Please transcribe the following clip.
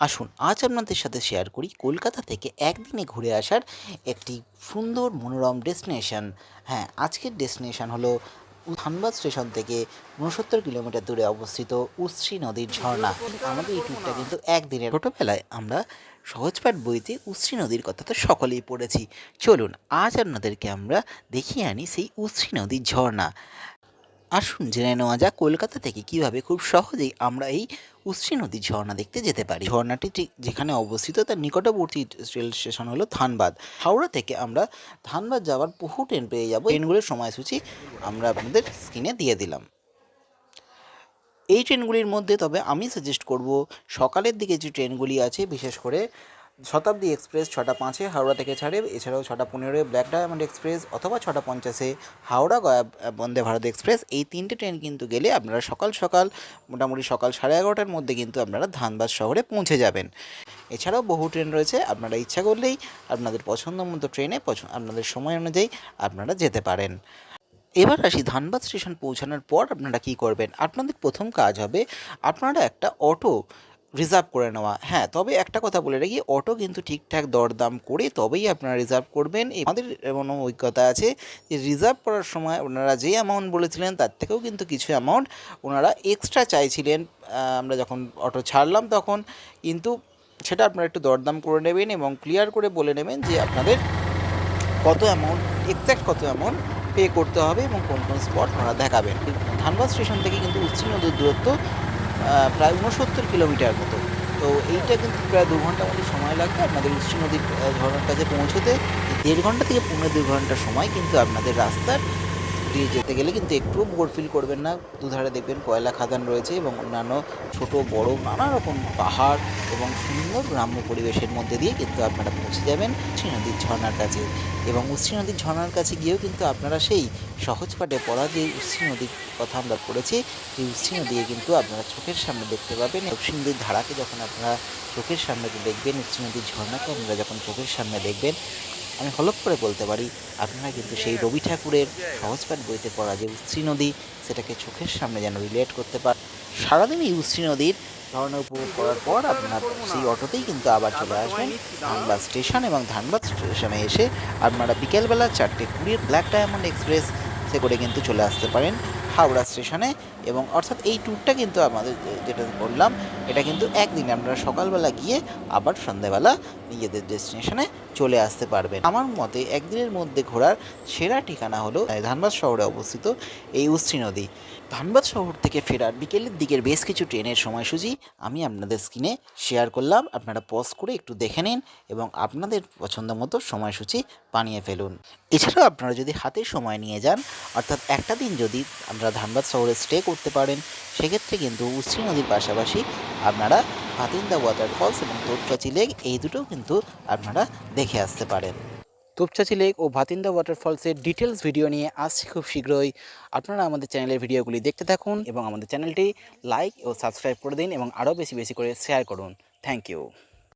আসুন, আজ আপনাদের সাথে শেয়ার করি কলকাতা থেকে একদিনে ঘুরে আসার একটি সুন্দর মনোরম ডেস্টিনেশন হ্যাঁ আজকের ডেস্টিনেশন হলো ধানবাদ স্টেশন থেকে উনসত্তর কিলোমিটার দূরে অবস্থিত উশ্রী নদীর ঝর্ণা। আমাদের এই ট্যুরটা কিন্তু একদিনের। ছোটোবেলায় আমরা সহজপাঠ বইতে উশ্রী নদীর কথা তো সকলেই পড়েছি। চলুন, আজ আপনাদেরকে আমরা দেখিয়ে আনি সেই উশ্রী নদীর ঝর্ণা। আসুন জেনে নেওয়া যাক কলকাতা থেকে কীভাবে খুব সহজেই আমরা এই উশ্রী নদীর ঝর্ণা দেখতে যেতে পারি। ঝর্ণাটি ঠিক যেখানে অবস্থিত, তার নিকটবর্তী রেল স্টেশন হলো ধানবাদ। হাওড়া থেকে আমরা ধানবাদ যাওয়ার বহু ট্রেন পেয়ে যাব। ট্রেনগুলোর সময়সূচি আমরা আপনাদের স্ক্রিনে দিয়ে দিলাম। এই ট্রেনগুলির মধ্যে তবে আমি সাজেস্ট করব সকালের দিকে যে ট্রেনগুলি আছে, বিশেষ করে শতাব্দী এক্সপ্রেস ছটা পাঁচে হাওড়া থেকে ছাড়ে, এছাড়াও ছটা পনেরোয় ব্ল্যাক ডায়মন্ড এক্সপ্রেস অথবা ছটা পঞ্চাশে হাওড়া গয়া বন্দে ভারত এক্সপ্রেস। এই তিনটে ট্রেন কিন্তু গেলে আপনারা সকাল সকাল, মোটামুটি সকাল সাড়ে এগারোটার মধ্যে কিন্তু আপনারা ধানবাদ শহরে পৌঁছে যাবেন। এছাড়াও বহু ট্রেন রয়েছে, আপনারা ইচ্ছা করলেই আপনাদের পছন্দ মতো ট্রেনে আপনাদের সময় অনুযায়ী আপনারা যেতে পারেন। এবার আসি ধানবাদ স্টেশন পৌঁছানোর পর আপনারা কী করবেন? আপনাদের প্রথম কাজ হবে, আপনারা একটা অটো রিজার্ভ করে নেওয়া। হ্যাঁ তবে একটা কথা বলে রাখি অটো কিন্তু ঠিকঠাক দরদাম করে তবেই আপনারা রিজার্ভ করবেন। আমাদের এমন অভিজ্ঞতা আছে যে রিজার্ভ করার সময় ওনারা যে অ্যামাউন্ট বলেছিলেন, তার থেকেও কিন্তু কিছু অ্যামাউন্ট ওনারা এক্সট্রা চাইছিলেন। আমরা যখন অটো ছাড়লাম তখন, কিন্তু সেটা আপনারা একটু দরদাম করে নেবেন এবং ক্লিয়ার করে বলে নেবেন যে আপনাদের কত অ্যামাউন্ট এক্স্যাক্ট কত অ্যামাউন্ট পে করতে হবে এবং কোন কোন স্পট ওনারা দেখাবেন। ধানবাদ স্টেশন থেকে কিন্তু উচ্চ নদীর দূরত্ব প্রায় ঊনসত্তর কিলোমিটার মতো। তো এইটা কিন্তু প্রায় দু ঘণ্টা মতো সময় লাগবে। আপনাদের উচ্চ নদীর ঝর্ণার কাছে পৌঁছতে দেড় ঘণ্টা থেকে পনেরো দু ঘণ্টা সময় কিন্তু আপনাদের রাস্তার দিয়ে যেতে গেলে কিন্তু একটুও বোর ফিল করবেন না। দুধারে দেখবেন কয়লা খাদান রয়েছে এবং অন্যান্য ছোট, বড় নানা রকম পাহাড় এবং সুন্দর গ্রাম্য পরিবেশের মধ্যে দিয়ে কিন্তু আপনারা পৌঁছে যাবেন উচ্চী নদীর ঝর্ণার কাছে। এবং উচ্চী নদীর ঝর্ণার কাছে গিয়েও কিন্তু আপনারা সেই সহজ পাঠে পড়া যে উচ্চী নদীর কথা আমরা পড়েছি সেই উচ্চী নদী কিন্তু আপনারা চোখের সামনে দেখতে পাবেন। উচ্চী নদীর ধারাকে যখন আপনারা চোখের সামনে দেখবেন উচ্চী নদীর ঝর্ণাকে আপনারা যখন চোখের সামনে দেখবেন আমি হলপ করে বলতে পারি, আপনারা কিন্তু সেই রবি ঠাকুরের সহজপাঠ বইতে পড়া যে উচ্চী নদী, সেটাকে চোখের সামনে যেন রিলেট করতে পার, সারাদিন এই উচ্চী নদীর ঝর্ণা উপভোগ করার পর আপনার সেই অটোতেই কিন্তু আবার চলে আসবেন ধানবাদ স্টেশন এবং ধানবাদ স্টেশনে এসে আপনারা বিকেলবেলা চারটে কুড়ির ব্ল্যাক ডায়মন্ড এক্সপ্রেস, সে করে কিন্তু চলে আসতে পারেন। হাওড়া স্টেশনে এবং অর্থাৎ এই ট্যুরটা কিন্তু আমাদের যেটা বললাম, এটা কিন্তু একদিন আপনারা সকালবেলা গিয়ে আবার সন্ধ্যাবেলা নিজেদের ডেস্টিনেশনে চলে আসতে পারবেন। আমার মতে একদিনের মধ্যে ঘোরার সেরা ঠিকানা হলো ধানবাদ শহরে অবস্থিত এই উস্ত্রী নদী। ধানবাদ শহর থেকে ফেরার বিকেলের দিকের বেশ কিছু ট্রেনের সময়সূচি আমি আপনাদের স্ক্রিনে শেয়ার করলাম। আপনারা পজ করে একটু দেখে নিন এবং আপনাদের পছন্দ মতো সময়সূচি বানিয়ে ফেলুন। এছাড়াও আপনারা যদি হাতে সময় নিয়ে যান, অর্থাৎ একটা দিন যদি আপনারা ধানবাদ শহরে স্টে করতে পারেন, সেক্ষেত্রে কিন্তু উস্ত্রী নদীর পাশাপাশি আপনারা হাতিন্দা ওয়াটারফলস এবং তোপচাচি লেক এই দুটোও কিন্তু আপনারা দেখে আসতে পারেন। তোপচাচি লেক ও ভাতিন্দা ওয়াটারফলসের ডিটেলস ভিডিও নিয়ে আসছি খুব শীঘ্রই। আপনারা আমাদের চ্যানেলের ভিডিওগুলি দেখতে থাকুন এবং আমাদের চ্যানেলটি লাইক ও সাবস্ক্রাইব করে দিন এবং আরও বেশি বেশি করে শেয়ার করুন। Thank you